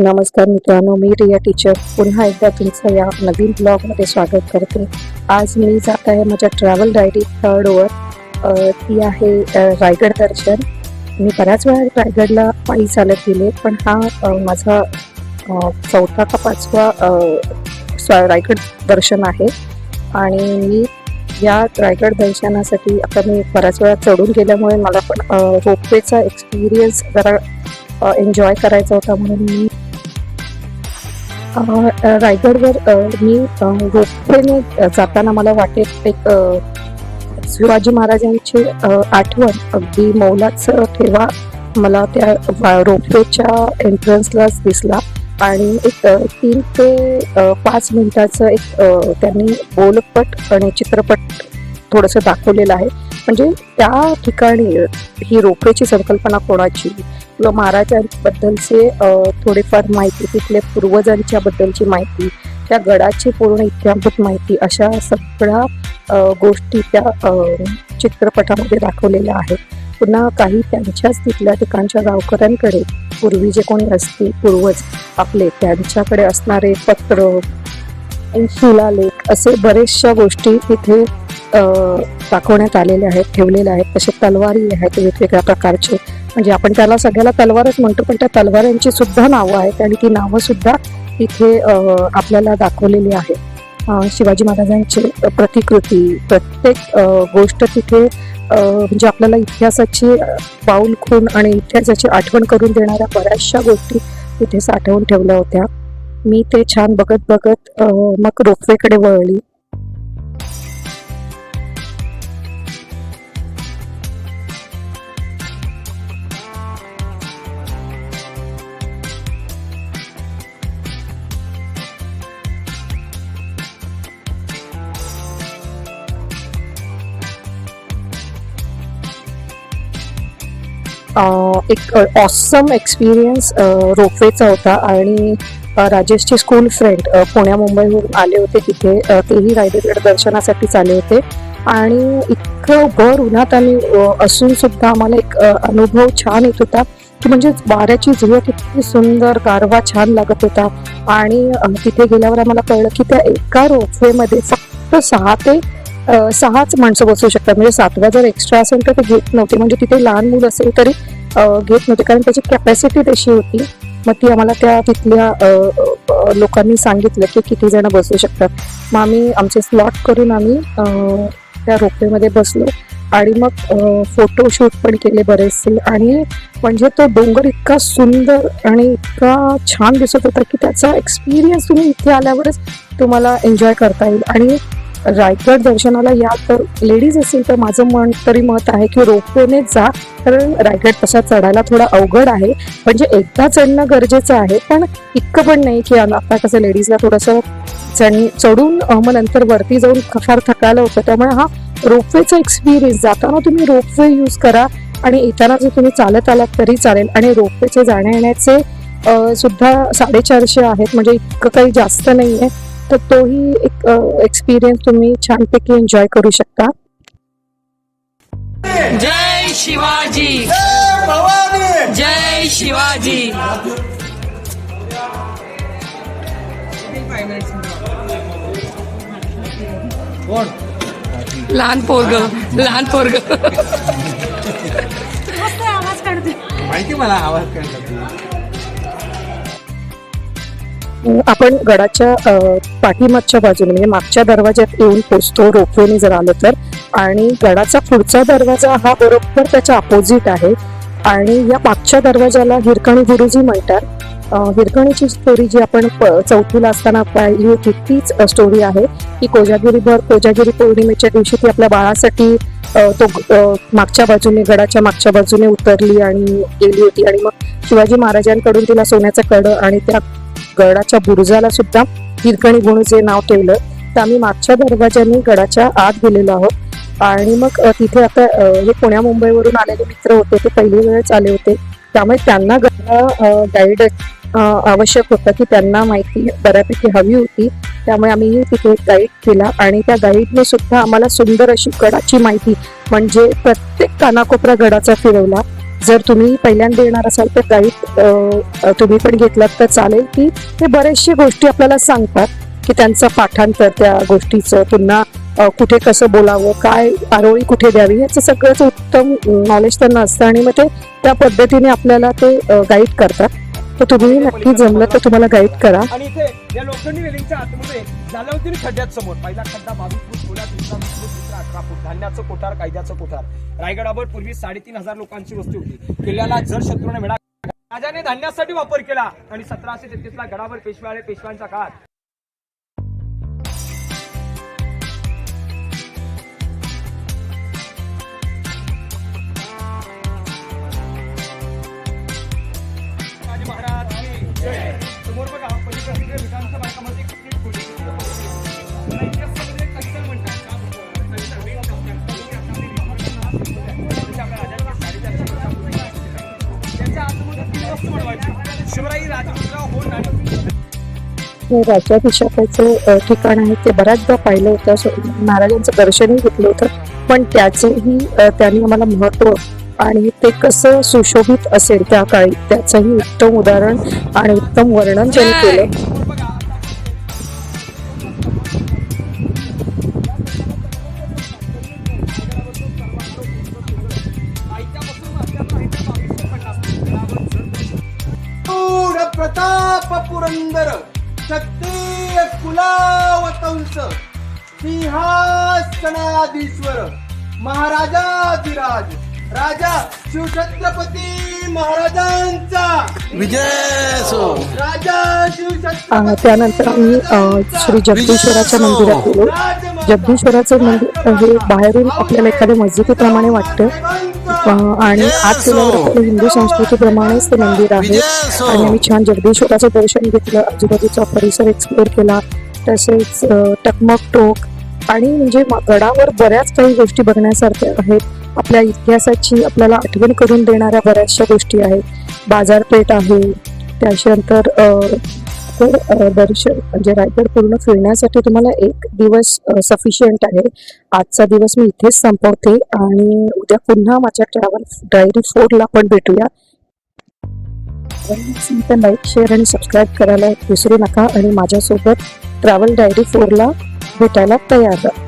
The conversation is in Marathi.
नमस्कार मित्रांनो मी रिया टीचर पुन्हा एकदा तुमचं या नवीन ब्लॉगमध्ये स्वागत करते. आज मी जात आहे माझ्या ट्रॅव्हल डायरी थर्डवर ती आहे रायगड दर्शन. मी बऱ्याच वेळा रायगडला पायी चालत गेले पण हा माझा चौथा का पाचवा रायगड दर्शन आहे. आणि मी या रायगड दर्शनासाठी आता मी बऱ्याच वेळा चढून गेल्यामुळे मला पण रोपवेचा एक्सपिरियन्स जरा एन्जॉय करायचा होता म्हणून मी रायगडवर मी रोपवेने जाताना मला वाटेत एक शिवाजी महाराजांची आठवण अगदी मौलाच ठेवा. मला त्या रोपवेच्या एंट्रन्सलाच दिसला. आणि एक तीन ते पाच मिनिटाचं एक त्यांनी बोलपट आणि चित्रपट थोडंसं दाखवलेलं आहे. म्हणजे त्या ठिकाणी ही रोपवेची संकल्पना कोणाची? आपलं महाराजांबद्दलचे थोडेफार माहिती तिथल्या पूर्वजांच्या बद्दलची माहिती त्या गडाची पूर्ण इतिहासभूत माहिती अशा सगळ्या गोष्टी त्या चित्रपटामध्ये दाखवलेल्या आहेत. पुन्हा काही त्यांच्याच तिथल्या ठिकाणच्या गावकऱ्यांकडे पूर्वी जे कोणी असतील पूर्वज आपले त्यांच्याकडे असणारे पत्र शिलालेख असे बरेचशा गोष्टी तिथे दाखवण्यात आलेल्या आहेत ठेवलेल्या आहेत. तसे तलवारी आहेत वेगवेगळ्या प्रकारचे. म्हणजे आपण त्याला सगळ्याला तलवारच म्हणतो पण त्या तलवारांची सुद्धा नावं आहेत आणि ती नावं सुद्धा इथे आपल्याला दाखवलेली आहेत. शिवाजी महाराजांची प्रतिकृती प्रत्येक गोष्ट तिथे म्हणजे आपल्याला इतिहासाची पाऊल खून आणि इतिहासाची आठवण करून देणाऱ्या बऱ्याचशा गोष्टी तिथे साठवून ठेवल्या होत्या. मी ते छान बघत बघत मग रोपवेकडे वळली. एक ऑसम एक्सपिरियन्स रोपवेचा होता आणि राजेशचे स्कूल फ्रेंड पुण्या मुंबईहून आले होते तिथे. तेही रायगड दर्शनासाठीच आले होते. आणि इतकं भर उन्हात आणि असून सुद्धा आम्हाला एक अनुभव छान येत होता. की म्हणजे वाऱ्याची झुळूक इतकी सुंदर गारवा छान लागत होता. आणि तिथे गेल्यावर आम्हाला कळलं की त्या एका रोपवेमध्ये फक्त सहा ते सहाच माणसं बसू शकतात. म्हणजे सातवा जर एक्स्ट्रा असेल तर ते घेत नव्हते. म्हणजे तिथे लहान मुलं असेल तरी घेत नव्हते. कारण त्याची कॅपॅसिटी तशी होती. मग ती आम्हाला त्या तिथल्या लोकांनी सांगितलं की किती जण बसू शकतात. मग आम्ही आमचे स्लॉट करून आम्ही त्या रोपवेमध्ये बसलो. आणि मग फोटोशूट पण केले बरेचसे. आणि म्हणजे तो डोंगर इतका सुंदर आणि इतका छान दिसत होता की त्याचा एक्सपिरियन्स तुम्ही इथे आल्यावरच तुम्हाला एन्जॉय करता येईल. आणि रायगड दर्शनाला या तर लेडीज असेल तर माझं मन तरी मत आहे की रोपवेने जा कारण रायगड तसा चढायला थोडा अवघड आहे. म्हणजे एकदा चढणं गरजेचं आहे पण इतकं पण नाही की आता कसं लेडीजला थोडंसं चढ चढून मग नंतर वरती जाऊन फार थकायला होतं. त्यामुळे हा रोपवेचा एक्सपिरियन्स जाताना तुम्ही रोपवे यूज करा आणि येताना जर तुम्ही चालत आलात तरी चालेल. आणि रोपवेचे जाण्या येण्याचे सुद्धा साडेचारशे आहेत म्हणजे इतकं काही जास्त नाही आहे तर तोही एक एक्सपिरियन्स तुम्ही छानपैकी एन्जॉय करू शकता. जय शिवाजी. जय शिवाजी. लहान पोरग लहान पोरग. माहिती मला आवाज करतात आपण गडाच्या पाठीमागच्या बाजूने म्हणजे मागच्या दरवाज्यात येऊन पोचतो रोपवेने जर आलं तर. आणि गडाचा पुढचा दरवाजा हा बरोबर त्याच्या अपोजिट आहे. आणि या मागच्या दरवाजाला हिरकणी गुरुजी म्हणतात. हिरकणीची स्टोरी जी आपण प- चौथीला असताना पाहिली होती तीच स्टोरी आहे. की कोजागिरी भर कोजागिरी पौर्णिमेच्या दिवशी ती आपल्या बाळासाठी तो मागच्या बाजूने गडाच्या मागच्या बाजूने उतरली आणि गेली होती. आणि मग शिवाजी महाराजांकडून तिला सोन्याचं कड आणि त्या गडाच्या बुरुजाला सुद्धा हिरकणी जे नाव ठेवलं तर आम्ही मागच्या दरवाजाने गडाच्या आत गेलेलो आहोत. आणि मग तिथे आता हे पुण्या मुंबईवरून आलेले मित्र होते ते पहिली वेळेच आले होते. त्यामुळे त्यांना गाईड आवश्यक होतं की त्यांना माहिती बऱ्यापैकी हवी होती. त्यामुळे आम्ही तिथे गाईड केला आणि त्या गाईडने सुद्धा आम्हाला सुंदर अशी गडाची माहिती म्हणजे प्रत्येक कानाकोपरा गडाचा फिरवला. जर तुम्ही पहिल्यांदा येणार असाल तर गाईड तुम्ही पण घेतलात तर चालेल की ते बऱ्याचशा गोष्टी आपल्याला सांगतात की त्यांचं पाठांतर त्या गोष्टीचं पुन्हा कुठे कसं बोलावं काय आरोळी कुठे द्यावी याचं सगळंच उत्तम नॉलेज त्यांना असतं आणि मग ते त्या पद्धतीने आपल्याला ते गाईड करतात. तर तुम्ही नक्की जमलं तर तुम्हाला गाईड करा. आणि या लोखंडी वेलिंगच्या आतमध्ये जालवतीन खड्ड्यात समोर पहिला खड्डा बावीस फूट खोला दुसरा वीस फूट दुसरा अठरा फूट धान्याचं कोठार कायद्याचं कोठार. रायगडावर पूर्वी साडेतीन हजार लोकांची वस्ती होती. किल्ल्याला जर शत्रूने मिळा राजाने धान्यासाठी वापर केला आणि सतराशे तेहतीस ला गडावर पेशवे आले पेशव्यांच्या काळात राज्याभिषेकाचं ठिकाण आहे. ते बऱ्याचदा पाहिलं होतं. असं महाराजांचं दर्शनही घेतलं होतं. पण त्याचेही त्यांनी आम्हाला महत्त्व आणि ते कसं सुशोभित असेल त्या काळी त्याचंही उत्तम उदाहरण आणि उत्तम वर्णन त्यांनी केलं. पुरंदर शक्ती कुलावतंस सिंहासनाधीश्वर महाराजाधिराज राजा शिवछत्रपती महाराजांचा. विजय असो राजा शिवछत्रपती त्यानंतर आम्ही श्री जगदीश्वराच्या मंदिरात गेलो. जगदीश्वराचं मंदिर हे बाहेरून आपल्याला एखाद्या मस्जिदीप्रमाणे वाटतं. आणि आत गेल्यावर आपल्या हिंदू संस्कृतीप्रमाणेच ते मंदिर आहे. आणि आम्ही छान जगदीश्वराचं दर्शन घेतलं आजूबाजूचा परिसर एक्सप्लोर केला तसेच टकमक टोक आणि म्हणजे गडावर बऱ्याच काही गोष्टी बघण्यासारख्या आहेत. आपल्या इतिहासाची आपल्याला आठवण करून देणाऱ्या बऱ्याचशा गोष्टी आहेत. बाजारपेठ आहे त्याच्यानंतर रायगड दर्शन म्हणजे रायगड पूर्ण फिरण्यासाठी तुम्हाला एक दिवस सफिशियंट आहे. आजचा दिवस मी इथेच संपवते आणि उद्या पुन्हा माझ्या ट्रॅव्हल डायरी फोरला पण भेटूया. तर लाईक शेअर आणि सबस्क्राईब करायला विसरू नका आणि माझ्यासोबत ट्रॅव्हल डायरी फोरला भेटायला तयार राहा.